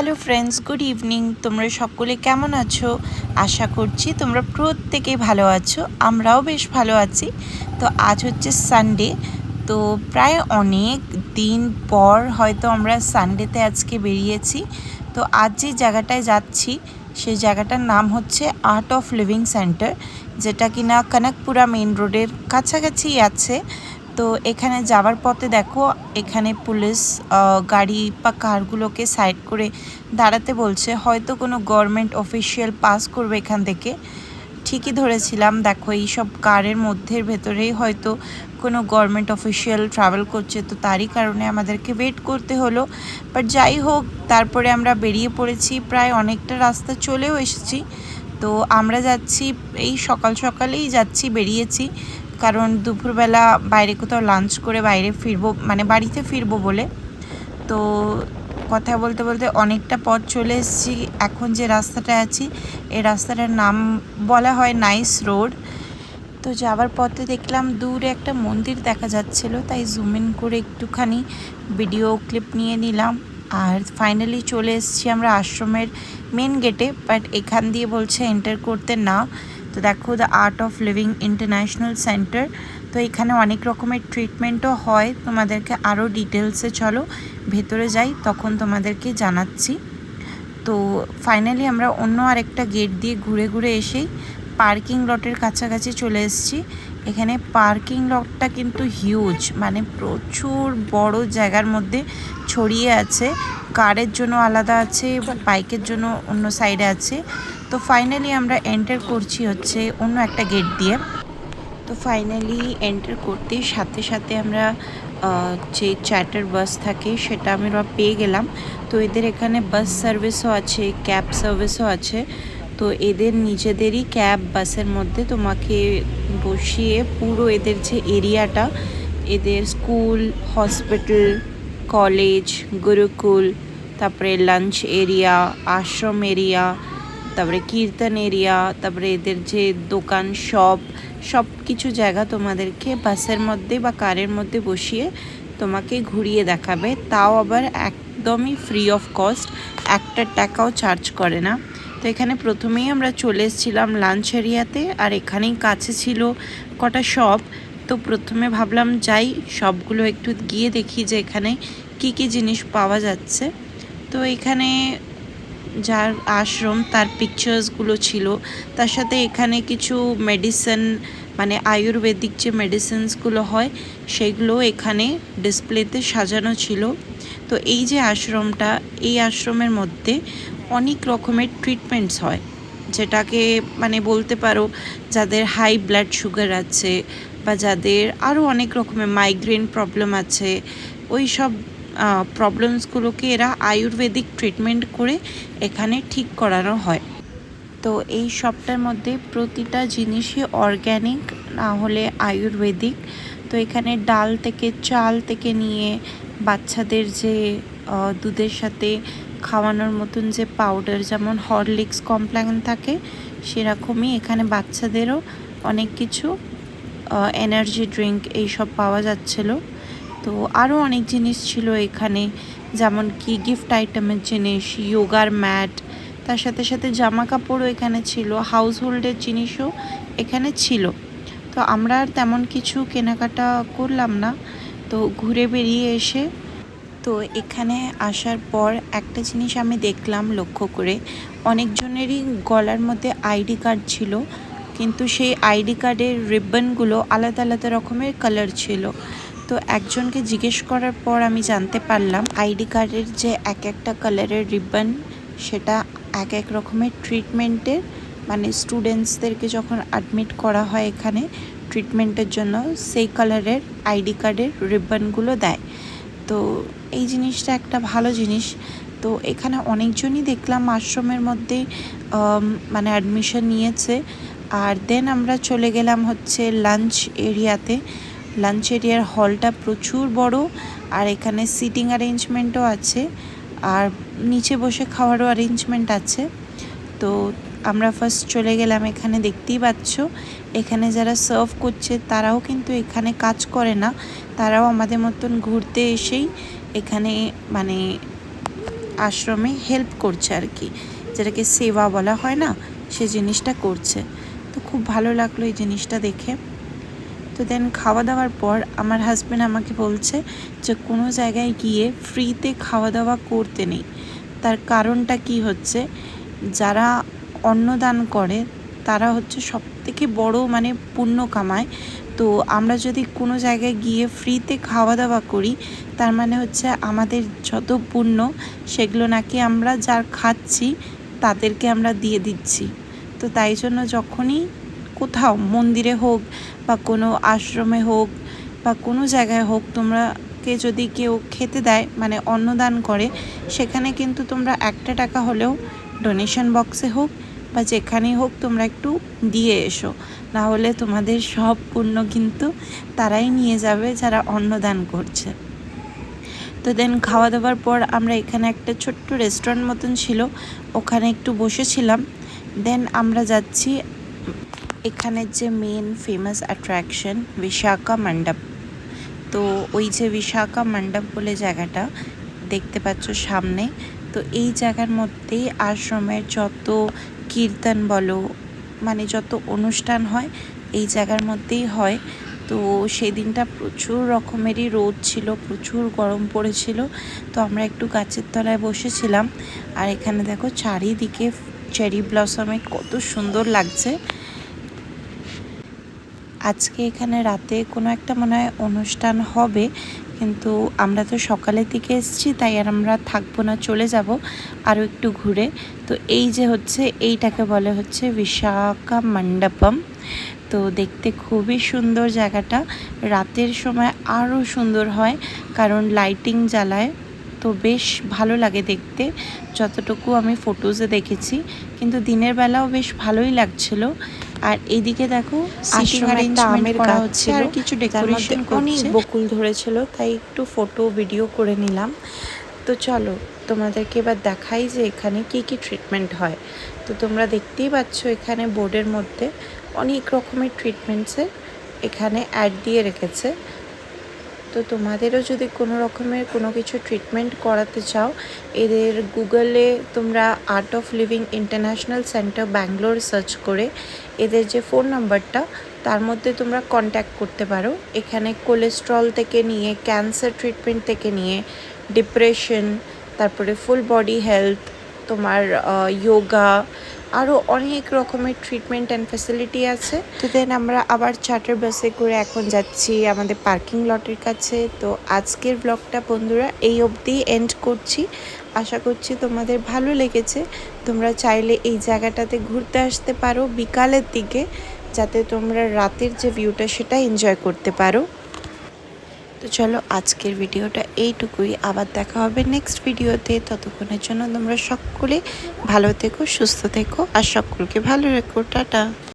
Hello friends good evening তোমরা সকলে কেমন আছো? আশা করছি তোমরা প্রত্যেকেই ভালো আছো, আমরাও বেশ ভালো আছি। তো আজ হচ্ছে সানডে তো প্রায় অনেক দিন পর হয়তো আমরা সানডেতে আজকে বেরিয়েছি। তো আজ যে জায়গাটায় যাচ্ছি, সেই জায়গাটার নাম হচ্ছে আর্ট অফ লিভিং সেন্টার যেটা কিনা কনকপুরা মেন রোডের কাছাকাছি আছে। তো এখানে যাওয়ার পথে দেখো, এখানে পুলিশ গাড়ি বা কারগুলোকে সাইড করে দাঁড়াতে বলছে। হয়তো কোনো গভর্নমেন্ট অফিসিয়াল পাস করবে এখান থেকে। ঠিকই ধরেছিলাম, দেখো এই সব কারের মধ্যে ভেতরেই হয়তো কোনো গভর্নমেন্ট অফিসিয়াল ট্রাভেল করছে। তো তারই কারণে আমাদেরকে ওয়েট করতে হলো। বাট যাই হোক, তারপরে আমরা বেরিয়ে পড়েছি, প্রায় অনেকটা রাস্তা চলেও এসেছি। তো আমরা যাচ্ছি, এই সকাল সকালেই যাচ্ছি, বেরিয়েছি। কারণ দুপুরবেলা বাইরে কোথাও লাঞ্চ করে বাইরে ফিরবো মানে বাড়িতে ফিরবো বলে। তো কথা বলতে বলতে অনেকটা পথ চলে এসেছি। এখন যে রাস্তাটা আছি, এই রাস্তাটার নাম বলা হয় নাইস রোড তো যাওয়ার পথে দেখলাম দূরে একটা মন্দির দেখা যাচ্ছিল, তাই জুম ইন করে একটুখানি ভিডিও ক্লিপ নিয়ে নিলাম। আর ফাইনালি চলে এসেছি আমরা আশ্রমের মেন গেটে বাট এখান দিয়ে বলছে এন্টার করতে না। তো দেখো the art of living international centre তো এখানে অনেক রকমের ট্রিটমেন্টও হয়। তোমাদেরকে আরও ডিটেলসে চলো। ভেতরে যাই, তখন তোমাদেরকে জানাচ্ছি। তো ফাইনালি আমরা অন্য আরেকটা গেট দিয়ে ঘুরে ঘুরে এসেই পার্কিং লটের কাছাকাছি চলে এসেছি। এখানে পার্কিং লটটা কিন্তু হিউজ মানে প্রচুর বড় জায়গার মধ্যে ছড়িয়ে আছে। কারের জন্য আলাদা আছে বাইকের জন্য অন্য সাইডে আছে। তো ফাইনালি আমরা এন্টার করছি হচ্ছে অন্য একটা গেট দিয়ে। তো ফাইনালি এন্টার করতে সাথে সাথে আমরা যে চ্যাটার বাস থাকে সেটা আমরা পেয়ে গেলাম। তো এদের এখানে বাস সার্ভিসও আছে ক্যাব সার্ভিসও আছে। তো এদের নিজেদেরই ক্যাব বাসের মধ্যে তোমাকে বসিয়ে পুরো এদের যে এরিয়াটা এদের স্কুল হসপিটাল কলেজ গুরুকুল, তারপরে লাঞ্চ এরিয়া আশ্রম এরিয়া তারপরে কীর্তন এরিয়া তারপরে এদের যে দোকান শপ সব কিছু জায়গা তোমাদেরকে বাসের মধ্যে বা কারের মধ্যে বসিয়ে তোমাকে ঘুরিয়ে দেখাবে। তাও আবার একদমই ফ্রি অফ কস্ট একটা টাকাও চার্জ করে না। তো এখানে প্রথমেই আমরা চলে এসেছিলাম লাঞ্চ এরিয়াতে আর এখানেই কাছে ছিল কটা শপ তো প্রথমে ভাবলাম যাই সবগুলো একটু গিয়ে দেখি যে এখানে কি কি জিনিস পাওয়া যাচ্ছে। তো এখানে যার আশ্রম, তার পিকচার্সগুলো ছিল। তার সাথে এখানে কিছু মেডিসিন মানে আয়ুর্বেদিক যে মেডিসিনসগুলো হয়, সেগুলো এখানে ডিসপ্লেতে সাজানো ছিল। তো এই যে আশ্রমটা, এই আশ্রমের মধ্যে অনেক রকমের ট্রিটমেন্টস হয়। যেটাকে মানে বলতে পারো, যাদের হাই ব্লাড সুগার আছে বা যাদের আরও অনেক রকমের মাইগ্রেন প্রবলেম আছে, ওই সব প্রবলেমসগুলোকে এরা আয়ুর্বেদিক ট্রিটমেন্ট করে এখানে ঠিক করানো হয়। তো এই সবটার মধ্যে প্রতিটা জিনিসই অর্গ্যানিক না হলে আয়ুর্বেদিক। তো এখানে ডাল থেকে চাল থেকে নিয়ে বাচ্চাদের যে দুধের সাথে খাওয়ানোর মতন যে পাউডার যেমন হরলিক্স কমপ্ল্যান থাকে, সেরকমই এখানে বাচ্চাদেরও অনেক কিছু এনার্জি ড্রিঙ্ক এইসব পাওয়া যাচ্ছিল। তো আরও অনেক জিনিস ছিল এখানে, যেমন কি গিফট আইটেমের জিনিস যোগার ম্যাট তার সাথে সাথে জামা কাপড়ও এখানে ছিল হাউস হোল্ডের জিনিসও এখানে ছিল। তো আমরা আর তেমন কিছু কেনাকাটা করলাম না, তো ঘুরে বেরিয়ে এসে, তো এখানে আসার পর একটা জিনিস আমি দেখলাম লক্ষ্য করে, অনেকজনেরই গলার মধ্যে আইডি কার্ড ছিল, কিন্তু সেই আইডি কার্ডের রিবনগুলো আলাদা আলাদা রকমের কালার ছিল। তো একজনকে জিজ্ঞেস করার পর আমি জানতে পারলাম, আইডি কার্ডের যে এক একটা কালারের রিবন, সেটা এক এক রকমের ট্রিটমেন্টের মানে স্টুডেন্টসদেরকে যখন অ্যাডমিট করা হয় এখানে, ট্রিটমেন্টের জন্য সেই কালারের আইডি কার্ডের রিবনগুলো দেয়। তো এই জিনিসটা একটা ভালো জিনিস। তো এখানে অনেকজনই দেখলাম আশ্রমের মধ্যে মানে অ্যাডমিশন নিয়েছে। আর দেন আমরা চলে গেলাম হচ্ছে লাঞ্চ এরিয়াতে লাঞ্চ এরিয়ার হলটা প্রচুর বড়, আর এখানে সিটিং অ্যারেঞ্জমেন্টও আছে, আর নিচে বসে খাওয়ারও অ্যারেঞ্জমেন্ট আছে। তো আমরা ফার্স্ট চলে গেলাম এখানে, দেখতেই পাচ্ছ, এখানে যারা সার্ভ করছে তারাও কিন্তু এখানে কাজ করে না, তারাও আমাদের মতন ঘুরতে এসেই এখানে মানে আশ্রমে হেল্প করছে আর কি। যেটাকে সেবা বলা হয় না, সে জিনিসটা করছে। তো খুব ভালো লাগল এই জিনিসটা দেখে। তো দেন খাওয়া দাওয়ার পর আমার হাজব্যান্ড আমাকে বলছে যে কোনো জায়গায় গিয়ে ফ্রিতে খাওয়া দাওয়া করতে নেই। তার কারণটা কি হচ্ছে? যারা অন্নদান করে, তারা হচ্ছে সব থেকে বড়ো মানে পুণ্য কামায়। তো আমরা যদি কোনো জায়গায় গিয়ে ফ্রিতে খাওয়া দাওয়া করি, তার মানে হচ্ছে আমাদের যত পুণ্য, সেগুলো নাকি আমরা যার খাচ্ছি, তাদেরকে আমরা দিয়ে দিচ্ছি। তো তাই জন্য যখনই কোথাও, মন্দিরে হোক বা কোনো আশ্রমে হোক বা কোনো জায়গায় হোক তোমরা কে যদি কেউ খেতে দেয় মানে অন্নদান করে, সেখানে কিন্তু তোমরা একটা টাকা হলেও ডোনেশন বক্সে হোক বা যেখানেই হোক তোমরা একটু দিয়ে এসো। না হলে তোমাদের সব পুণ্য কিন্তু তারাই নিয়ে যাবে যারা অন্নদান করছে। তো দেন খাওয়া দাওয়ার পর আমরা এখানে একটা ছোট্ট রেস্টুরেন্ট মতন ছিল, ওখানে একটু বসেছিলাম। দেন আমরা যাচ্ছি এখানের যে মেন ফেমাস অ্যাট্রাকশন বিশাখা মণ্ডপ। তো ওই যে বিশাখা মণ্ডপ বলে জায়গাটা দেখতে পাচ্ছ সামনে। তো এই জায়গার মধ্যেই আশ্রমের যত কীর্তন বলো মানে যত অনুষ্ঠান হয়, এই জায়গার মধ্যেই হয়। তো সেদিনটা প্রচুর রকমেরই রোদ ছিল, প্রচুর গরম পড়েছিল। তো আমরা একটু গাছের তলায় বসেছিলাম। আর এখানে দেখো চারিদিকে চেরি ব্লসমে কত সুন্দর লাগছে। আজকে এখানে রাতে কোনো একটা মনে হয় অনুষ্ঠান হবে, কিন্তু আমরা তো সকালের দিকে এসেছি, তাই আর আমরা থাকব না, চলে যাব আরও একটু ঘুরে। তো এই যে হচ্ছে, এইটাকে বলে হচ্ছে বিশাখা মণ্ডপম তো দেখতে খুবই সুন্দর জায়গাটা। রাতের সময় আরও সুন্দর হয়, কারণ লাইটিং জ্বালায়। তো বেশ ভালো লাগে দেখতে, যতটুকু আমি ফটোজে দেখেছি। কিন্তু দিনের বেলাও বেশ ভালোই লাগছিল। আর এইদিকে দেখো আশ্রমে একটা আমের গাছ হচ্ছে আর কিছু ডেকোরেশন অনেক বকুল ধরেছিল তাই একটু ফটো ভিডিও করে নিলাম। তো চলো তোমাদেরকে এবার দেখাই যে এখানে কি কি ট্রিটমেন্ট হয়। তো তোমরা দেখতেই পাচ্ছ এখানে বোর্ডের মধ্যে অনেক রকমের ট্রিটমেন্টসের এখানে অ্যাড দিয়ে রেখেছে। তো তোমাদেরও যদি কোনো রকমের কোনো কিছু ট্রিটমেন্ট করাতে চাও, এদের গুগলে তোমরা art of living international centre Bangalore search করে এদের যে ফোন নাম্বারটা তার মধ্যে তোমরা কন্ট্যাক্ট করতে পারো। এখানে কোলেস্ট্রল থেকে নিয়ে ক্যান্সার ট্রিটমেন্ট থেকে নিয়ে ডিপ্রেশন তারপরে ফুল বডি হেলথ তোমার যোগা আরও অনেক রকমের ট্রিটমেন্ট অ্যান্ড ফ্যাসিলিটি আছে। তো দেন আমরা আবার চার্টার বাসে করে এখন যাচ্ছি আমাদের পার্কিং লটের কাছে। তো আজকের ব্লগটা বন্ধুরা এই অবধি এন্ড করছি। আশা করছি তোমাদের ভালো লেগেছে। তোমরা চাইলে এই জায়গাটাতে ঘুরতে আসতে পারো বিকালের দিকে, যাতে তোমরা রাতের যে ভিউটা সেটা এনজয় করতে পারো। তো চলো আজকের ভিডিওটা এইটুকুই। আবার দেখা হবে নেক্সট ভিডিওতে। ততক্ষণের জন্য তোমরা সকলে ভালো থেকো, সুস্থ থেকো, আর সকলকে ভালো রেখো। টাটা।